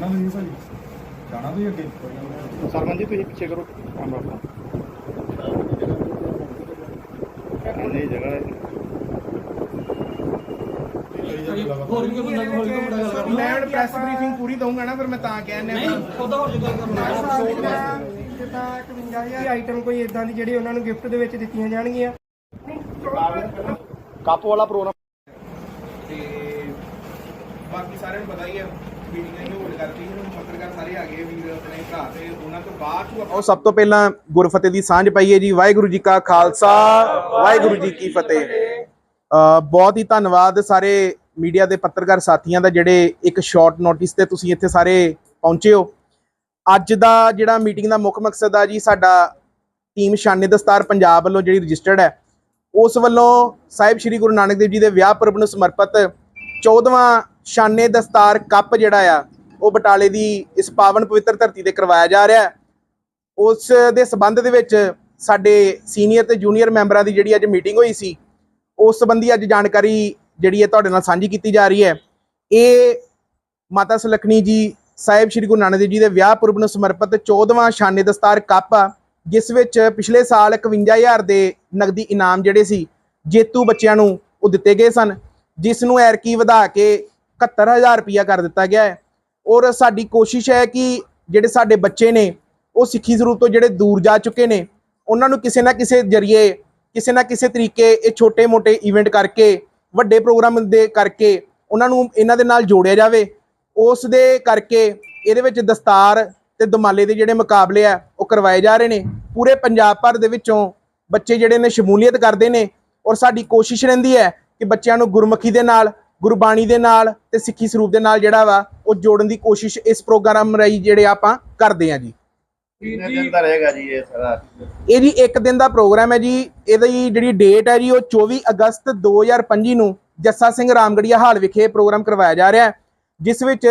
ਜਾਣਾ ਨਹੀਂ ਭਾਈ? ਜਾਣਾ ਤੁਸੀਂ ਅੱਗੇ? ਸਰਪੰਚ ਜੀ ਤੁਸੀਂ ਪਿੱਛੇ ਕਰੋ ਕੈਮਰਾ ਆਪਣਾ। ਨਹੀਂ ਜਗ੍ਹਾ ਹੈ। ਹੋਰ ਵੀ ਕੋਈ ਬੰਦਾ ਹੋਰ ਵੀ ਕੋਈ ਬੰਦਾ ਗੱਲ ਕਰਨਾ ਮੈਂ ਪ੍ਰੈਸ ਬਰੀਫਿੰਗ ਪੂਰੀ ਦਊਂਗਾ ਨਾ ਫਿਰ ਮੈਂ ਤਾਂ ਕਹਿੰਦਾ ਨਹੀਂ ਉਹਦਾ ਹੋਰ ਜਗ੍ਹਾ ਕਰਨਾ ਜਿੱਦਾਂ 51000 ਆਈਟਮ ਕੋਈ ਇਦਾਂ ਦੀ ਜਿਹੜੀ ਉਹਨਾਂ ਨੂੰ ਗਿਫਟ ਦੇ ਵਿੱਚ ਦਿੱਤੀਆਂ ਜਾਣਗੀਆਂ। ਕੱਪ ਵਾਲਾ ਪ੍ਰੋਗਰਾਮ ਤੇ ਬਾਕੀ ਸਾਰਿਆਂ ਨੂੰ ਪਤਾ ਹੀ ਹੈ ਮੀਟਿੰਗਾਂ ਹੀ ਹੋਲਡ ਕਰਤੀ ਹੁਣ ਪੱਤਰਕਾਰ ਸਾਰੇ ਆ ਗਏ ਵੀਰ, ਆਪਣੇ ਭਰਾ ਤੇ ਉਹਨਾਂ ਤੋਂ ਬਾਅਦ ਚ ਉਹ ਸਭ ਤੋਂ ਪਹਿਲਾਂ ਗੁਰਫਤਿਹ ਦੀ ਸਾਂਝ ਪਾਈਏ ਜੀ। ਵਾਹਿਗੁਰੂ ਜੀ ਕਾ ਖਾਲਸਾ, ਵਾਹਿਗੁਰੂ ਜੀ ਕੀ ਫਤਿਹ। ਬਹੁਤ ਹੀ ਧੰਨਵਾਦ ਸਾਰੇ ਮੀਡੀਆ ਦੇ ਪੱਤਰਕਾਰ ਸਾਥੀਆਂ ਦਾ ਜਿਹੜੇ ਇੱਕ ਸ਼ਾਰਟ ਨੋਟਿਸ ਤੇ ਤੁਸੀਂ ਇੱਥੇ ਸਾਰੇ ਪਹੁੰਚੇ ਹੋ। ਅੱਜ ਦਾ ਜਿਹੜਾ ਮੀਟਿੰਗ ਦਾ ਮੁੱਖ ਮਕਸਦ ਆ ਜੀ, ਸਾਡਾ ਟੀਮ ਸ਼ਾਨੇ ਦਸਤਾਰ ਪੰਜਾਬ ਵੱਲੋਂ ਜਿਹੜੀ ਰਜਿਸਟਰਡ ਹੈ, ਉਸ ਵੱਲੋਂ ਸਾਹਿਬ ਸ੍ਰੀ ਗੁਰੂ ਨਾਨਕ ਦੇਵ ਜੀ ਦੇ ਵਿਆਹ ਪੁਰਬ ਨੂੰ ਸਮਰਪਿਤ 14ਵਾਂ ਸ਼ਾਨੇ ਦਸਤਾਰ ਕੱਪ ਜਿਹੜਾ ਆ, ਉਹ ਬਟਾਲੇ ਦੀ ਇਸ ਪਾਵਨ ਪਵਿੱਤਰ ਧਰਤੀ ਤੇ ਕਰਵਾਇਆ ਜਾ ਰਿਹਾ ਹੈ। ਉਸ ਦੇ ਸਬੰਧ ਦੇ ਵਿੱਚ ਸਾਡੇ ਸੀਨੀਅਰ ਤੇ ਜੂਨੀਅਰ ਮੈਂਬਰਾਂ ਦੀ ਜਿਹੜੀ ਅੱਜ ਮੀਟਿੰਗ ਹੋਈ ਸੀ, ਉਸ ਸੰਬੰਧੀ ਅੱਜ ਜਾਣਕਾਰੀ ਜਿਹੜੀ ਹੈ ਤੁਹਾਡੇ ਨਾਲ ਸਾਂਝੀ ਕੀਤੀ ਜਾ ਰਹੀ ਹੈ। ਇਹ ਮਾਤਾ ਸੁਲੱਖਣੀ ਜੀ, ਸਾਹਿਬ ਸ੍ਰੀ ਗੁਰੂ ਨਾਨਕ ਦੇਵ ਜੀ ਦੇ ਵਿਆਹ ਪੁਰਬ ਨੂੰ ਸਮਰਪਿਤ 14ਵਾਂ ਸ਼ਾਨੇ ਦਸਤਾਰ ਕੱਪ ਆ, ਜਿਸ ਵਿੱਚ ਪਿਛਲੇ ਸਾਲ 51000 ਦੇ ਨਗਦੀ ਇਨਾਮ ਜਿਹੜੇ ਸੀ, ਜੇਤੂ ਬੱਚਿਆਂ ਨੂੰ ਉਹ ਦਿੱਤੇ ਗਏ ਸਨ। ਜਿਸ ਨੂੰ ਐਰਕੀ ਵਧਾ ਕੇ 71000 ਰੁਪਇਆ ਕਰ ਦਿੱਤਾ ਗਿਆ ਹੈ। ਔਰ ਸਾਡੀ ਕੋਸ਼ਿਸ਼ ਹੈ ਕਿ ਜਿਹੜੇ ਸਾਡੇ ਬੱਚੇ ਨੇ, ਉਹ ਸਿੱਖੀ ਸਰੂਪ ਤੋਂ ਜਿਹੜੇ ਦੂਰ ਜਾ ਚੁੱਕੇ ਨੇ, ਉਹਨਾਂ ਨੂੰ ਕਿਸੇ ਨਾ ਕਿਸੇ ਜਰੀਏ, ਕਿਸੇ ਨਾ ਕਿਸੇ ਤਰੀਕੇ ਇਹ ਛੋਟੇ-ਮੋਟੇ ਇਵੈਂਟ ਕਰਕੇ, ਵੱਡੇ ਪ੍ਰੋਗਰਾਮ ਦੇ ਕਰਕੇ ਉਹਨਾਂ ਨੂੰ ਇਹਨਾਂ ਦੇ ਨਾਲ ਜੋੜਿਆ ਜਾਵੇ। ਉਸ ਦੇ ਕਰਕੇ ਇਹਦੇ ਵਿੱਚ ਦਸਤਾਰ ਤੇ ਦਮਾਲੇ ਦੇ ਜਿਹੜੇ ਮੁਕਾਬਲੇ ਆ, ਉਹ ਕਰਵਾਏ ਜਾ ਰਹੇ ਨੇ। ਪੂਰੇ ਪੰਜਾਬ ਭਰ ਦੇ ਵਿੱਚੋਂ ਬੱਚੇ ਜਿਹੜੇ ਨੇ ਸ਼ਮੂਲੀਅਤ ਕਰਦੇ ਨੇ, ਔਰ ਸਾਡੀ ਕੋਸ਼ਿਸ਼ ਰਹਿੰਦੀ ਹੈ ਕਿ ਬੱਚਿਆਂ ਨੂੰ ਗੁਰਮੁਖੀ ਦੇ ਨਾਲ ਗੁਰਬਾਣੀ ਦੇ ਨਾਲ ਤੇ ਸਿੱਖੀ ਸਰੂਪ ਦੇ ਨਾਲ ਜਿਹੜਾ ਵਾ ਉਹ ਜੋੜਨ ਦੀ ਕੋਸ਼ਿਸ਼ ਇਸ ਪ੍ਰੋਗਰਾਮ ਰਾਹੀਂ ਜਿਹੜੇ ਆਪਾਂ ਕਰਦੇ ਹਾਂ ਜੀ। ਕਿੰਨੇ ਦਿਨ ਦਾ ਰਹੇਗਾ ਜੀ ਇਹ ਸਾਰਾ? ਇਹ ਜੀ ਇੱਕ ਦਿਨ ਦਾ ਪ੍ਰੋਗਰਾਮ ਹੈ ਜੀ। ਇਹਦੀ ਜਿਹੜੀ ਡੇਟ ਹੈ ਜੀ ਉਹ 24 ਅਗਸਤ 2025 ਨੂੰ ਜੱਸਾ ਸਿੰਘ ਰਾਮਗੜੀਆ ਹਾਲ ਵਿਖੇ ਪ੍ਰੋਗਰਾਮ ਕਰਵਾਇਆ ਜਾ ਰਿਹਾ ਹੈ ਜਿਸ ਵਿੱਚ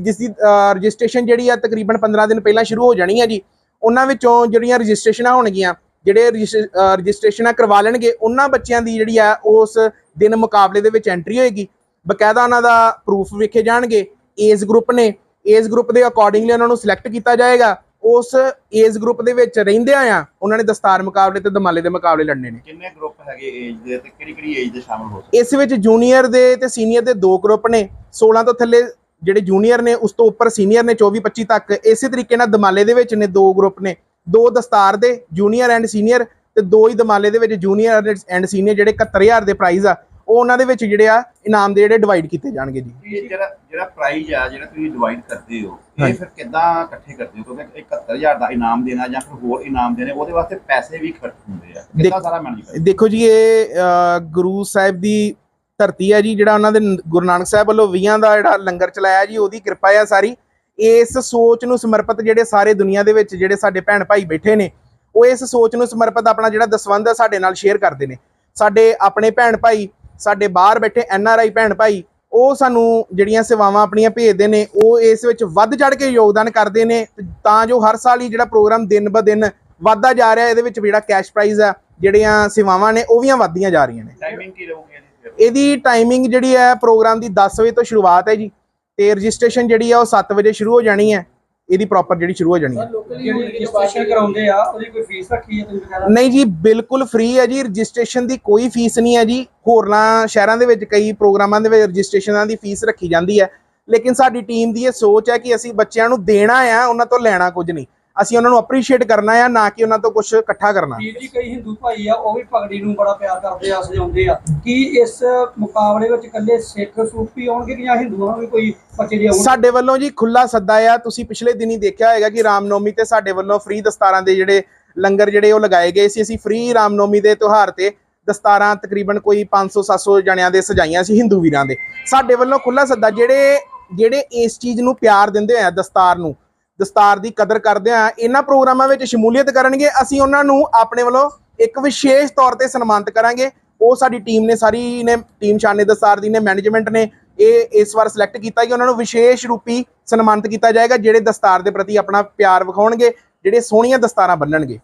ਜਿਸ ਦੀ ਰਜਿਸਟ੍ਰੇਸ਼ਨ ਜਿਹੜੀ ਆ ਤਕਰੀਬਨ 15 ਦਿਨ ਪਹਿਲਾਂ ਸ਼ੁਰੂ ਹੋ ਜਾਣੀ ਹੈ ਜੀ। ਉਹਨਾਂ ਵਿੱਚੋਂ ਜਿਹੜੀਆਂ ਰਜਿਸਟ੍ਰੇਸ਼ਨਾਂ ਹੋਣਗੀਆਂ ਜਿਹੜੇ ਰਜਿਸਟ੍ਰੇਸ਼ਨਾਂ ਕਰਵਾ ਲੈਣਗੇ ਉਹਨਾਂ ਬੱਚਿਆਂ ਦੀ ਜਿਹੜੀ ਆ ਉਸ ਦਿਨ ਮੁਕਾਬਲੇ ਦੇ ਵਿੱਚ ਐਂਟਰੀ ਹੋਏਗੀ। ਬਕਾਇਦਾ ਉਹਨਾਂ ਦਾ ਪ੍ਰੂਫ ਵੇਖੇ ਜਾਣਗੇ ਏਜ ਗਰੁੱਪ ਨੇ। ਏਜ ਗਰੁੱਪ ਦੇ ਅਕੋਰਡਿੰਗਲੀ ਉਹਨਾਂ ਨੂੰ ਸਿਲੈਕਟ ਕੀਤਾ ਜਾਏਗਾ। ਉਸ ਏਜ ਗਰੁੱਪ ਦੇ ਵਿੱਚ ਰਹਿੰਦਿਆਂ ਆ ਉਹਨਾਂ ਨੇ ਦਸਤਾਰ ਮੁਕਾਬਲੇ ਤੇ ਦਮਾਲੇ ਦੇ ਮੁਕਾਬਲੇ ਲੜਨੇ ਨੇ। ਕਿੰਨੇ ਗਰੁੱਪ ਹੈਗੇ ਏਜ ਦੇ ਤੇ ਕਿਹੜੀ ਕਿਹੜੀ ਏਜ ਦੇ ਸ਼ਾਮਲ ਹੋ ਸਕਦੇ? ਇਸ ਵਿੱਚ ਜੂਨੀਅਰ ਦੇ ਤੇ ਸੀਨੀਅਰ ਦੇ ਦੋ ਗਰੁੱਪ ਨੇ। 16 ਤੋਂ ਥੱਲੇ ਜਿਹੜੇ ਜੂਨੀਅਰ ਨੇ ਉਸ ਤੋਂ ਉੱਪਰ ਸੀਨੀਅਰ ਨੇ 24 25 ਤੱਕ। ਇਸੇ ਤਰੀਕੇ ਨਾਲ ਦਮਾਲੇ ਦੇ ਵਿੱਚ ਨੇ ਦੋ ਗਰੁੱਪ ਨੇ। ਦੋ ਦਸਤਾਰ ਦੇ ਜੂਨੀਅਰ ਐਂਡ ਸੀਨੀਅਰ ਤੇ ਦੋ ਹੀ ਦਮਾਲੇ ਦੇ ਵਿੱਚ ਜੂਨੀਅਰ ਐਂਡ ਸੀਨੀਅਰ ਜਿਹੜੇ 71000 ਦੇ ਪ੍ਰਾਈਜ਼ ਆ ਉਹ ਉਹਨਾਂ ਦੇ ਵਿੱਚ ਜਿਹੜੇ ਆ ਇਨਾਮ ਦੇ ਜਿਹੜੇ ਡਿਵਾਈਡ ਕੀਤੇ ਜਾਣਗੇ ਜੀ। ਇਹ ਜਿਹੜਾ ਜਿਹੜਾ ਪ੍ਰਾਈਜ਼ ਆ ਜਿਹੜਾ ਤੁਸੀਂ ਡਿਵਾਈਡ ਕਰਦੇ ਹੋ ਇਹ ਹਾਂਜੀ। ਫਿਰ ਕਿੱਦਾਂ ਇਕੱਠੇ ਕਰਦੇ ਹੋ? ਕਿਉਂਕਿ 71000 ਦਾ ਇਨਾਮ ਦੇਣਾ ਜਾਂ ਫਿਰ ਹੋਰ ਇਨਾਮ ਦੇਣੇ ਉਹਦੇ ਵਾਸਤੇ ਪੈਸੇ ਵੀ ਖਰਚ ਹੁੰਦੇ ਆ। ਕਿੱਦਾਂ ਦੇਖ- ਸਾਰਾ ਮੈਨੇਜ ਕਰਦੇ ਦੇਖੋ ਜੀ ਇਹ ਗੁਰੂ ਸਾਹਿਬ ਦੀ ਧਰਤੀ ਹੈ ਜੀ ਜਿਹੜਾ ਉਹਨਾਂ ਦੇ ਗੁਰੂ ਨਾਨਕ ਸਾਹਿਬ ਵੱਲੋਂ 20 ਦਾ ਜਿਹੜਾ ਲੰਗਰ ਚਲਾਇਆ ਜੀ ਉਹਦੀ ਕਿਰਪਾ ਹੈ ਸਾਰੀ। ਇਸ ਸੋਚ ਨੂੰ ਸਮਰਪਿਤ ਜਿਹੜੇ ਸਾਰੇ ਦੁਨੀਆ ਦੇ ਵਿੱਚ ਜਿਹੜੇ ਸਾਡੇ ਭੈਣ ਭਾਈ ਬੈਠੇ ਨੇ ਉਹ ਇਸ ਸੋਚ ਨੂੰ ਸਮਰਪਿਤ ਆਪਣਾ ਜਿਹੜਾ ਦਸਵੰਧ ਹੈ ਸਾਡੇ ਨਾਲ ਸ਼ੇਅਰ ਕਰਦੇ ਨੇ। ਸਾਡੇ ਆਪਣੇ ਭੈਣ ਭਾਈ ਸਾਡੇ ਬਾਹਰ ਬੈਠੇ ਐਨ ਆਰ ਆਈ ਭੈਣ ਭਾਈ ਉਹ ਸਾਨੂੰ ਜਿਹੜੀਆਂ ਸੇਵਾਵਾਂ ਆਪਣੀਆਂ ਭੇਜਦੇ ਨੇ ਉਹ ਇਸ ਵਿੱਚ ਵੱਧ ਚੜ ਕੇ ਯੋਗਦਾਨ ਕਰਦੇ ਨੇ ਤਾਂ ਜੋ ਹਰ ਸਾਲ ਹੀ ਜਿਹੜਾ ਪ੍ਰੋਗਰਾਮ ਦਿਨ ਬ ਦਿਨ ਵੱਧਦਾ ਜਾ ਰਿਹਾ ਇਹਦੇ ਵਿੱਚ ਜਿਹੜਾ ਕੈਸ਼ ਪ੍ਰਾਈਜ਼ ਆ ਜਿਹੜੀਆਂ ਸੇਵਾਵਾਂ ਨੇ ਉਹ ਵੀ ਵਧਦੀਆਂ ਜਾ ਰਹੀਆਂ ਨੇ। ਟਾਈਮਿੰਗ ਕੀ ਰਹੂਗੀ ਇਹਦੀ ਫਿਰ? ਇਹਦੀ ਟਾਈਮਿੰਗ ਜਿਹੜੀ ਹੈ ਪ੍ਰੋਗਰਾਮ ਦੀ 10 ਵਜੇ ਤੋਂ ਸ਼ੁਰੂਆਤ ਹੈ ਜੀ। ਤੇ ਰਜਿਸਟ੍ਰੇਸ਼ਨ ਜਿਹੜੀ ਆ ਉਹ 7 ਵਜੇ ਸ਼ੁਰੂ ਹੋ ਜਾਣੀ ਹੈ। ਇਹਦੀ ਪ੍ਰੋਪਰ ਜਿਹੜੀ ਸ਼ੁਰੂ ਹੋ ਜਾਣੀ ਹੈ। ਜਿਹੜੀ ਰਜਿਸਟ੍ਰੇਸ਼ਨ ਕਰਾਉਂਦੇ ਆ ਉਹਦੀ ਕੋਈ ਫੀਸ ਰੱਖੀ ਹੈ ਤੁਸੀਂ ਵਗੈਰਾ? ਨਹੀਂ ਜੀ ਬਿਲਕੁਲ ਫ੍ਰੀ ਹੈ ਜੀ। ਰਜਿਸਟ੍ਰੇਸ਼ਨ ਦੀ ਕੋਈ ਫੀਸ ਨਹੀਂ ਹੈ ਜੀ। ਹੋਰਨਾਂ ਸ਼ਹਿਰਾਂ ਦੇ ਵਿੱਚ ਕਈ ਪ੍ਰੋਗਰਾਮਾਂ ਦੇ ਵਿੱਚ ਰਜਿਸਟ੍ਰੇਸ਼ਨਾਂ ਦੀ ਫੀਸ ਰੱਖੀ ਜਾਂਦੀ ਹੈ। ਲੇਕਿਨ ਸਾਡੀ ਟੀਮ ਦੀ ਇਹ ਸੋਚ ਹੈ ਕਿ ਅਸੀਂ ਬੱਚਿਆਂ ਨੂੰ ਦੇਣਾ ਆ ਉਹਨਾਂ ਤੋਂ ਲੈਣਾ ਕੁਝ ਨਹੀਂ। ਅਸੀਂ ਉਹਨਾਂ ਨੂੰ ਅਪਰੀਸ਼ੀਏਟ ਕਰਨਾ ਆ ਨਾ ਕਿ ਉਹਨਾਂ ਤੋਂ ਕੁਝ ਇਕੱਠਾ ਕਰਨਾ। ਵੀਰ ਜੀ ਕਈ ਹਿੰਦੂ ਭਾਈ ਆ ਉਹ ਵੀ ਪਗੜੀ ਨੂੰ ਬੜਾ ਪਿਆਰ ਕਰਦੇ ਆ ਸਜਾਉਂਦੇ ਆ। ਕੀ ਇਸ ਮੁਕਾਬਲੇ ਵਿੱਚ ਇਕੱਲੇ ਸਿੱਖ ਸੂਫੀ ਆਉਣਗੇ ਕਿ ਜਾਂ ਹਿੰਦੂਆਂ ਨੂੰ ਵੀ ਕੋਈ ਬੱਚੇ ਦੇ ਆਉਣਗੇ? ਸਾਡੇ ਵੱਲੋਂ ਜੀ ਖੁੱਲਾ ਸੱਦਾ ਆ। ਤੁਸੀਂ ਪਿਛਲੇ ਦਿਨੀ ਦੇਖਿਆ ਹੋਏਗਾ ਕਿ ਰਾਮਨੌਮੀ ਤੇ ਸਾਡੇ ਵੱਲੋਂ ਫ੍ਰੀ ਦਸਤਾਰਾਂ ਦੇ ਜਿਹੜੇ ਲੰਗਰ ਜਿਹੜੇ ਉਹ ਲਗਾਏ ਗਏ ਸੀ। ਅਸੀਂ ਫ੍ਰੀ ਰਾਮਨੌਮੀ ਦੇ ਤਿਉਹਾਰ ਤੇ ਦਸਤਾਰਾਂ ਤਕਰੀਬਨ ਕੋਈ 500 700 ਜਣਿਆਂ ਦੇ ਸਜਾਈਆਂ ਸੀ ਹਿੰਦੂ ਵੀਰਾਂ ਦੇ। ਸਾਡੇ ਵੱਲੋਂ ਖੁੱਲਾ ਸੱਦਾ ਜਿਹੜੇ ਜਿਹੜੇ ਇਸ ਚੀਜ਼ ਨੂੰ ਪਿਆਰ ਦਿੰਦੇ ਆ ਦਸਤਾਰ ਨੂੰ ਦਸਤਾਰ ਦੀ ਕਦਰ ਕਰਦੇ ਆ, ਇਹਨਾਂ ਪ੍ਰੋਗਰਾਮਾਂ ਵਿੱਚ ਸ਼ਮੂਲੀਅਤ ਕਰਨਗੇ, ਅਸੀਂ ਉਹਨਾਂ ਨੂੰ ਆਪਣੇ ਵੱਲੋਂ ਇੱਕ ਵਿਸ਼ੇਸ਼ ਤੌਰ ਤੇ ਸਨਮਾਨਿਤ ਕਰਾਂਗੇ। ਉਹ ਸਾਡੀ ਟੀਮ ਨੇ, ਸਾਰੀ ਨੇ, ਟੀਮ ਸ਼ਾਨੇ ਦਸਤਾਰ ਦੀ ਨੇ, ਮੈਨੇਜਮੈਂਟ ਨੇ, ਇਹ ਇਸ ਵਾਰ ਸਿਲੈਕਟ ਕੀਤਾ ਕਿ ਉਹਨਾਂ ਨੂੰ ਵਿਸ਼ੇਸ਼ ਰੂਪੀ ਸਨਮਾਨਿਤ ਕੀਤਾ ਜਾਏਗਾ, ਜਿਹੜੇ ਦਸਤਾਰ ਦੇ ਪ੍ਰਤੀ ਆਪਣਾ ਪਿਆਰ ਵਿਖਾਉਣਗੇ, ਜਿਹੜੇ ਸੋਹਣੀਆਂ ਦਸਤਾਰਾਂ ਬੰਨਣਗੇ।